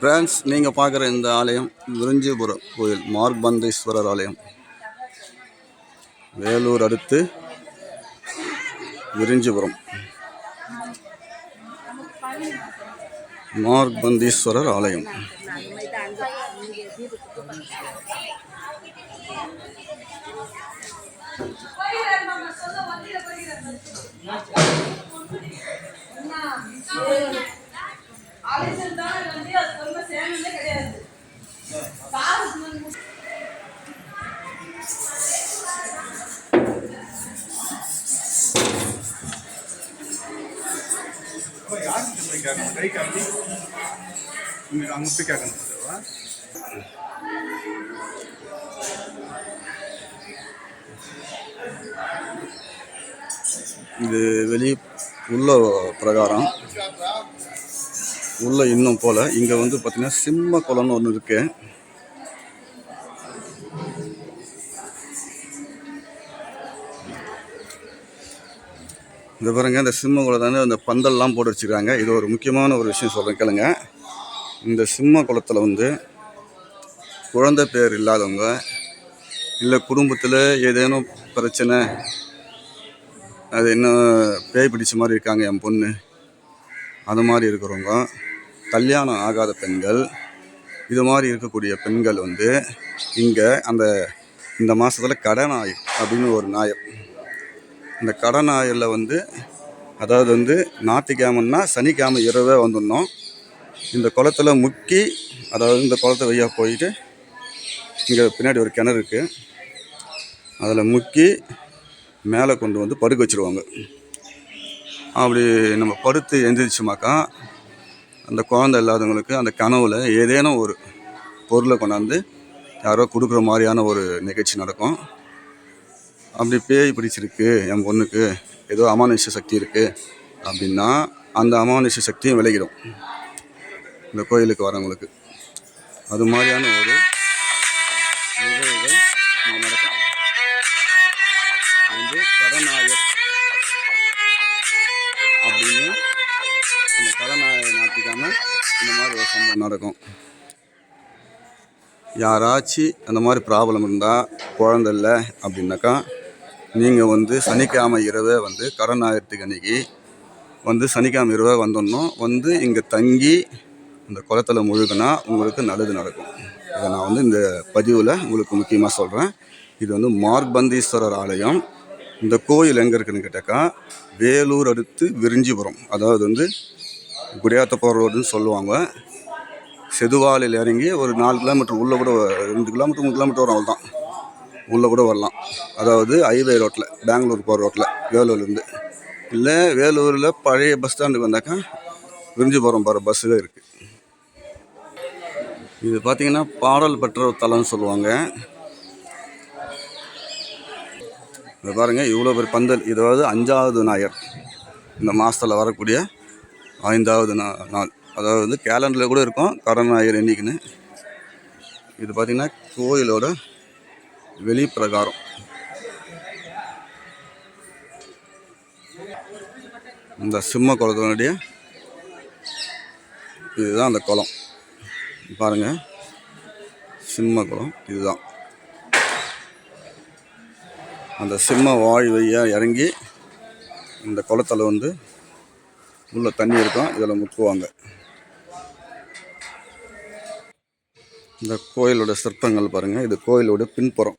Friends நீங்கள் பார்க்குற இந்த ஆலயம் விருஞ்சிபுரம் கோயில் மார்க்பந்தேஸ்வரர் ஆலயம். வேலூர் அடுத்து விரிஞ்சிபுரம். மார்க்பந்தீஸ்வரர் ஆலயம். யாருக்கு போய் கேட்கணும்? கை காட்டி. உங்களுக்கு அங்கே போய் கேட்கணும். அதுவா? இது வெளி உள்ள இன்னும் போல. இங்கே வந்து பார்த்திங்கன்னா சிம்ம குளம்னு ஒன்று இருக்கு. இந்த பாருங்க இந்த சிம்ம குளத்தான அந்த பந்தல்லாம் போட்டு வச்சுக்கிறாங்க இது ஒரு முக்கியமான ஒரு விஷயம் சொல்கிறேன் கேளுங்க. இந்த சிம்ம குளத்தில் வந்து குழந்தை பேர் இல்லாதவங்க இல்லை குடும்பத்தில் ஏதேனும் பிரச்சனை அது இன்னும் பேய் பிடிச்ச மாதிரி இருக்காங்க என் பொண்ணு அது மாதிரி இருக்கிறவங்க கல்யாணம் ஆகாத பெண்கள் இது மாதிரி இருக்கக்கூடிய பெண்கள் வந்து இங்கே அந்த இந்த மாதத்தில் கடனாய் அப்படின்னு ஒரு நாயம். இந்த கடனாயில் வந்து அதாவது வந்து ஞாயிற்றுக்கிழமைன்னா சனிக்கிழமை இரவே வந்துடணும். இந்த குளத்துல முக்கி அதாவது இந்த குளத்தை வழியாக போயிட்டு இங்கே பின்னாடி ஒரு கிணறு இருக்குது அதில் முக்கி மேலே கொண்டு வந்து படுக்க வச்சுருவாங்க. அப்படி நம்ம படுத்து எந்திரிச்சோமாக்கா அந்த குழந்தை இல்லாதவங்களுக்கு அந்த கனவுல ஏதேனும் ஒரு பொருளை கொண்டாந்து யாரோ கொடுக்குற மாதிரியான ஒரு நிகழ்ச்சி நடக்கும். அப்படி பேய் பிடிச்சிருக்கு என் பொண்ணுக்கு ஏதோ அமானுஷ்ய சக்தி இருக்குது அப்படின்னா அந்த அமானுஷ்ய சக்தியும் விளைகிடும் இந்த கோயிலுக்கு வரவங்களுக்கு. அது மாதிரியான ஒரு சம்பவம் நடக்கும். யாராச்சும் அந்த மாதிரி ப்ராப்ளம் இருந்தால் குழந்த இல்லை அப்படின்னாக்கா நீங்கள் வந்து சனிக்கிழமை இரவே வந்து கடநாயகத்துக்கு அன்னைக்கு வந்து சனிக்கிழமை இரவே வந்தோன்னோ வந்து இங்கே தங்கி அந்த குளத்துல முழுகினா உங்களுக்கு நல்லது நடக்கும். இதை நான் வந்து இந்த பதிவில் உங்களுக்கு முக்கியமாக சொல்கிறேன் இது வந்து மார்பந்தீஸ்வரர் ஆலயம். இந்த கோயில் எங்கே இருக்குன்னு கேட்டாக்கா வேலூர் அடுத்து விரிஞ்சிபுரம். அதாவது வந்து குடியாத்தப்போர் ரோடுன்னு சொல்லுவாங்க. செதுவாலையில் இறங்கி ஒரு நாலு கிலோமீட்டர் உள்ளே கூட ரெண்டு கிலோமீட்டர் மூணு கிலோமீட்டர் வரும் அவ்வளோதான் உள்ளே கூட வரலாம். அதாவது ஹைவே ரோட்டில் பெங்களூர் போகிற ரோட்டில் வேலூர்லேருந்து இல்லை வேலூரில் பழைய பஸ் ஸ்டாண்டுக்கு வந்தாக்கா விரிஞ்சிபுரம் போகிற பஸ்ஸுகள் இருக்குது இது பார்த்திங்கன்னா பாடல் பெற்ற தலம்னு சொல்லுவாங்க. இது பாருங்கள் இவ்வளோ பெரிய பந்தல். இதாவது அஞ்சாவது நாயர். இந்த மாதத்தில் வரக்கூடிய ஐந்தாவது நா நாள். அதாவது வந்து கேலண்டரில் கூட இருக்கும். கடன் எண்ணிக்கின்னு இது பார்த்திங்கன்னா கோயிலோட வெளிப்பிரகாரம். இந்த சிம்ம குளத்தினுடைய இதுதான் அந்த குளம். பாருங்கள் சிம்ம குளம் இதுதான். அந்த சிம்ம வாய் வழியாக இறங்கி இந்த குளத்தில் வந்து உள்ள தண்ணி இருக்கும். இதில் முக்குவாங்க இந்த கோயிலோட சிற்பங்கள் பாருங்கள் இது கோயிலோட பின்புறம்.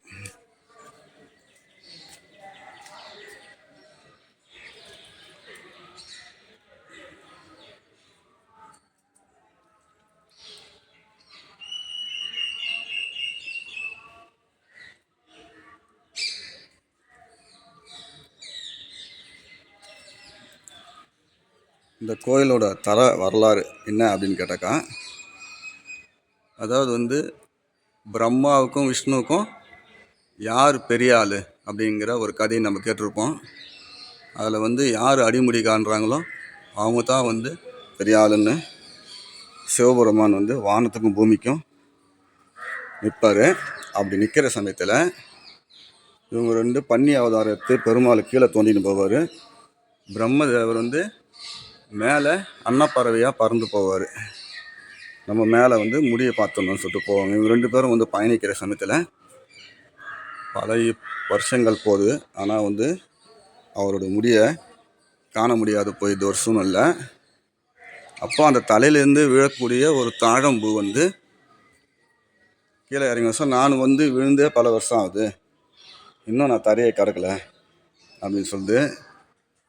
இந்த கோயிலோட தர வரலாறு என்ன அப்படின்னு கேட்டாக்கா அதாவது வந்து பிரம்மாவுக்கும் விஷ்ணுவுக்கும் யார் பெரிய ஆள் அப்படிங்கிற ஒரு கதையை நம்ம கேட்டிருப்போம். அதில் வந்து யார் அடிமுடி காண்றாங்களோ அவங்க தான் வந்து பெரிய ஆளுன்னு சிவபெருமான் வந்து வானத்துக்கும் பூமிக்கும் நிற்பார். அப்படி நிற்கிற சமயத்தில் இவங்க ரெண்டு பன்னி அவதாரத்தை பெருமாள் கீழே தோண்டின்னு போவார். பிரம்மதேவர் வந்து மேலே அன்னப்பறவையாக பறந்து போவார். நம்ம மேலே வந்து முடியை பார்த்துடணும்னு சொல்லிட்டு போவாங்க. இவங்க ரெண்டு பேரும் வந்து பயணிக்கிற சமயத்தில் பல வருஷங்கள் போகுது. ஆனால் வந்து அவரோட முடியை காண முடியாது போயிடுது ஒரு சூழ்நிலை அப்போ அந்த தலையிலேருந்து விழக்கூடிய ஒரு தாழம்பூ வந்து கீழே இறங்கி வருஷம் நான் வந்து விழுந்தே பல வருஷம் ஆகுது. இன்னும் நான் தரையை கடக்கலை அப்படின்னு சொல்லுது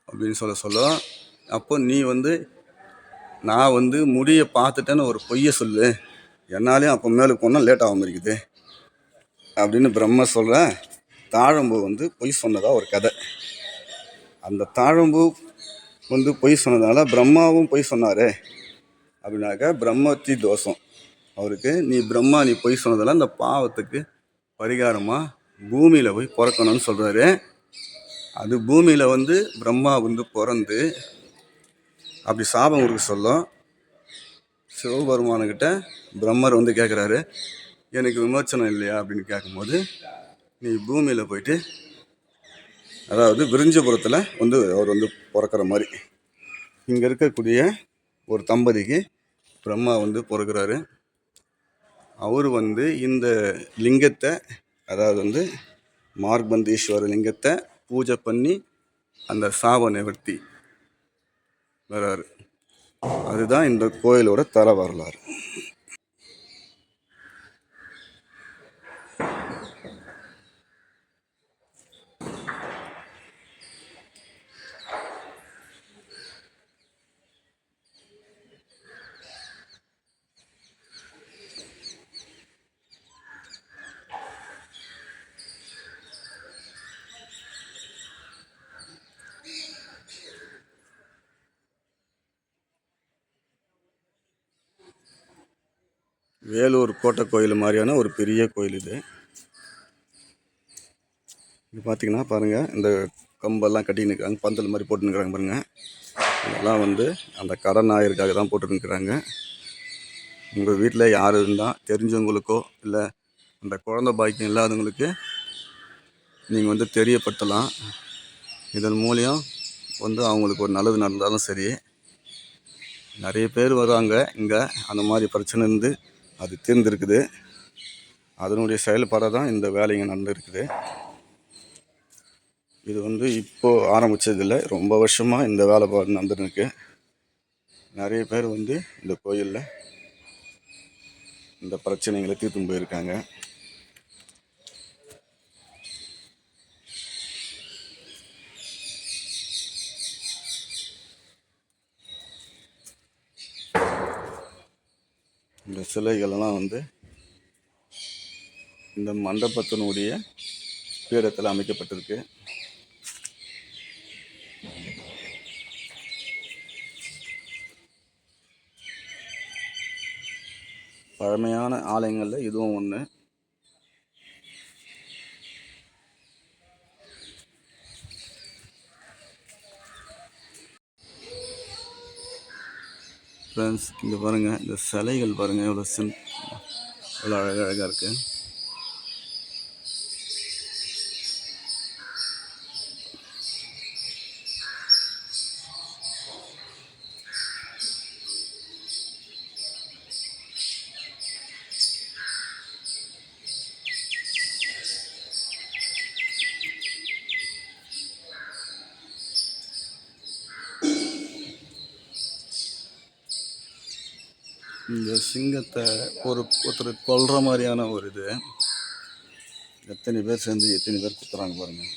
அப்படின்னு சொல்ல சொல்ல அப்போ நீ வந்து நான் வந்து முடியை பார்த்துட்டேன்னு ஒரு பொய்யை சொல்லு. என்னாலையும் அப்போ மேலே போனால் லேட் ஆகாமல் இருக்குது. அப்படின்னு பிரம்ம சொல்கிற தாழம்பூ வந்து பொய் சொன்னதாக ஒரு கதை. அந்த தாழம்பூ வந்து பொய் சொன்னதால பிரம்மாவும் பொய் சொன்னாரே. அப்படின்னாக்க பிரம்மத்தி தோஷம். அவருக்கு நீ பிரம்மா நீ பொய் சொன்னதால் அந்த பாவத்துக்கு பரிகாரமாக பூமியில் போய் பிறக்கணும்னு சொல்கிறாரு அது பூமியில் வந்து பிரம்மா வந்து பிறந்து அப்படி சாபம் கொடுக்க சொல்லும். சிவபெருமானுக்கிட்ட பிரம்மர் வந்து கேட்குறாரு எனக்கு விமோச்சனம் இல்லையா? அப்படின்னு கேட்கும்போது நீ பூமியில் போயிட்டு அதாவது விரிஞ்சபுரத்தில் வந்து அவர் வந்து பிறக்கிற மாதிரி இங்கே இருக்கக்கூடிய ஒரு தம்பதிக்கு பிரம்மா வந்து பிறக்கிறாரு. அவர் வந்து இந்த லிங்கத்தை அதாவது வந்து மார்பந்தீஸ்வர லிங்கத்தை பூஜை பண்ணி அந்த சாப நிவர்த்தி வர்றாரு அதுதான் இந்த கோயிலோட தர வரலாறு. வேலூர் கோட்டை கோயில் மாதிரியான ஒரு பெரிய கோயில் இது. இது பார்த்தீங்கன்னா பாருங்கள் இந்த கம்பெல்லாம் கட்டின்னு இருக்காங்க பந்தல் மாதிரி போட்டுன்னு பாருங்கள் இதெல்லாம் வந்து அந்த கடநாயருக்காக தான் போட்டுருக்குறாங்க உங்கள் வீட்டில் யார் இருந்தால் தெரிஞ்சவங்களுக்கோ இல்லை அந்த குழந்த பாக்கியம் இல்லாதவங்களுக்கு நீங்கள் வந்து தெரியப்படுத்தலாம். இதன் மூலியம் வந்து அவங்களுக்கு ஒரு நல்லது நடந்தாலும் சரி. நிறைய பேர் வராங்க இங்கே அந்த மாதிரி பிரச்சனை இருந்து அது தீர்ந்திருக்குது. அதனுடைய செயல்பாடாக தான் இந்த வேலைங்க நடந்துருக்குது இது வந்து இப்போது ஆரம்பித்ததில்லை ரொம்ப வருஷமாக இந்த வேலைப்பாடு நடந்துருக்கு நிறைய பேர் வந்து இந்த கோயிலில் இந்த பிரச்சனைகளை தீர்த்தும் போயிருக்காங்க. இந்த சிலைகளெல்லாம் வந்து இந்த மண்டபத்தினுடைய பீடத்தில் அமைக்கப்பட்டிருக்கு. பழமையான ஆலயங்களில் இதுவும் ஒன்று ஃப்ரெண்ட்ஸ் இங்கே பாருங்கள் இந்த சிலைகள் பாருங்கள் எவ்வளோ சிம் எவ்வளோ அழகழகாக இருக்குது இந்த சிங்கத்தை ஒரு ஒருத்தர் கொல்ற மாதிரியான ஒரு இது. எத்தனை பேர் சேர்ந்து எத்தனை பேர் குத்துறாங்க பாருங்கள்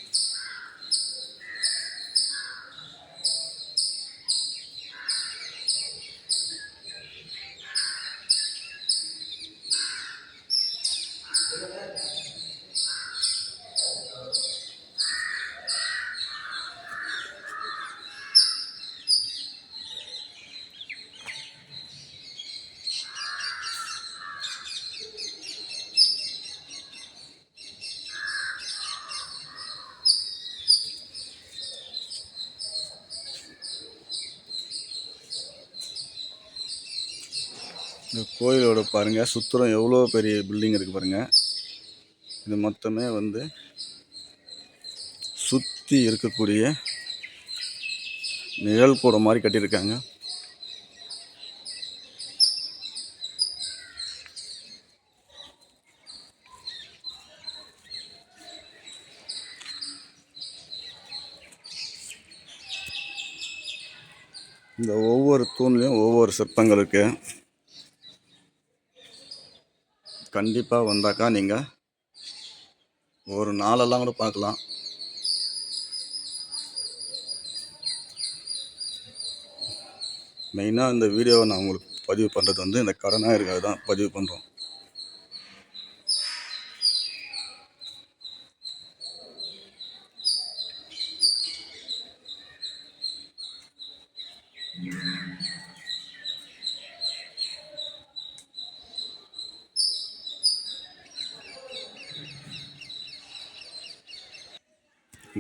இந்த கோயிலோட பாருங்கள் சுத்தரம் எவ்வளோ பெரிய பில்டிங் இருக்குது பாருங்கள் இது மொத்தமே வந்து சுற்றி இருக்கக்கூடிய நிழல் கூடை மாதிரி கட்டியிருக்காங்க. இந்த ஒவ்வொரு தூண்லேயும் ஒவ்வொரு சிற்பங்கள் இருக்குது கண்டிப்பாக வந்தாக்கா நீங்கள் ஒரு நாளெல்லாம் கூட பார்க்கலாம். மெயினாக இந்த வீடியோவை நான் உங்களுக்கு பதிவு பண்ணுறது வந்து இந்த கடனாக இருக்கிறது தான் பதிவு பண்ணுறோம்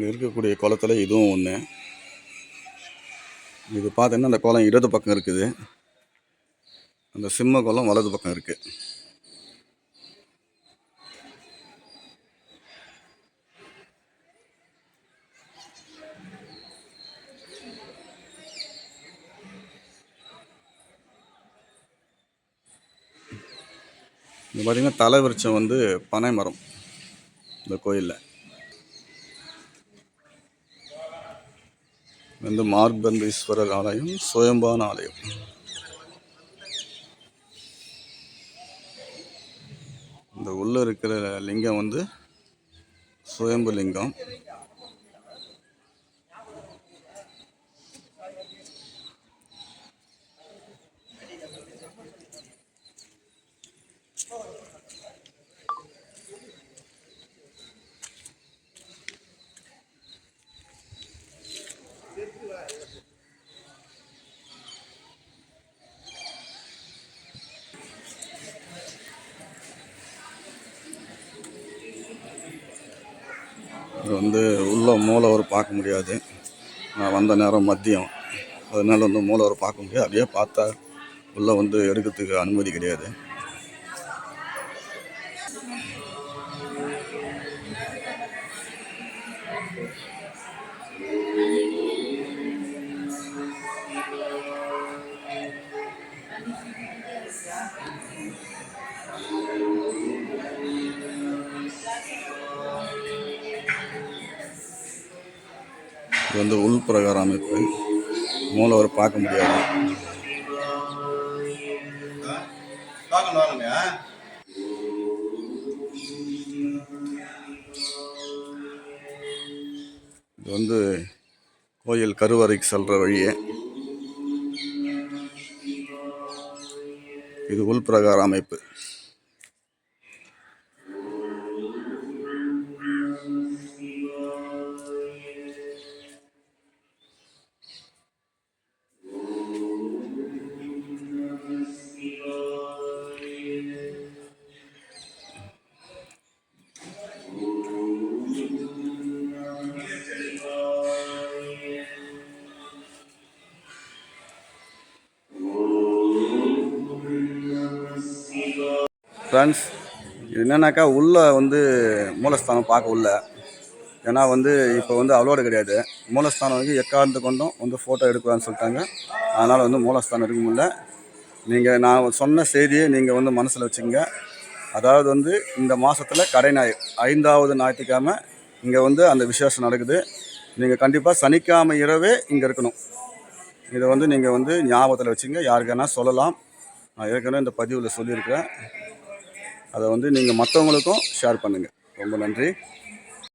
இங்கே இருக்கக்கூடிய குளத்துல இதுவும் ஒன்று இது பார்த்தீங்கன்னா அந்த குளம் இடது பக்கம் இருக்குது. அந்த சிம்ம குளம் வலது பக்கம் இருக்குது இது பார்த்திங்கன்னா தலை விருட்சம் வந்து பனை மரம் இந்த கோயிலில். வந்து மார்பந்தீஸ்வரர் ஆலயம் சுயம்பான ஆலயம். இந்த உள்ள இருக்கிற லிங்கம் வந்து சுயம்பு லிங்கம். இது வந்து உள்ள மூலவர் பார்க்க முடியாது. நான் வந்த நேரம் மதியம். அதனால வந்து மூலவர் பார்க்க முடியாது. அப்படியே பார்த்தா உள்ளே வந்து எடுக்கிறதுக்கு அனுமதி கிடையாது. இது வந்து உள் பிரகார அமைப்பு. மூலவர் பார்க்க முடியாது. இது வந்து கோயில் கருவறைக்கு செல்ற வழியே. இது உள் பிரகார அமைப்பு. ஃப்ரெண்ட்ஸ் இது என்னன்னாக்கா உள்ளே வந்து மூலஸ்தானம் பார்க்க உள்ள. ஏன்னா வந்து இப்போ வந்து அலோடு கிடையாது. மூலஸ்தானம் வந்து எக்கார்ந்து கொண்டும் வந்து ஃபோட்டோ எடுக்கலான்னு சொல்லிட்டாங்க. அதனால் வந்து மூலஸ்தானம் எடுக்க முடியல. நீங்கள் நான் சொன்ன செய்தியை நீங்கள் வந்து மனசில் வச்சுங்க அதாவது வந்து இந்த மாதத்தில் கடை ஞாயிறு ஐந்தாவது ஞாயிற்றுக்கிழமை இங்கே வந்து அந்த விசேஷம் நடக்குது. நீங்கள் கண்டிப்பாக சனிக்கிழமை இரவே இங்கே இருக்கணும். இதை வந்து நீங்கள் வந்து ஞாபகத்தில் வச்சுங்க யாருக்கேனா சொல்லலாம். நான் ஏற்கனவே இந்த பதிவில் சொல்லியிருக்கிறேன். அதை வந்து நீங்கள் மற்றவங்களுக்கும் ஷேர் பண்ணுங்கள் ரொம்ப நன்றி.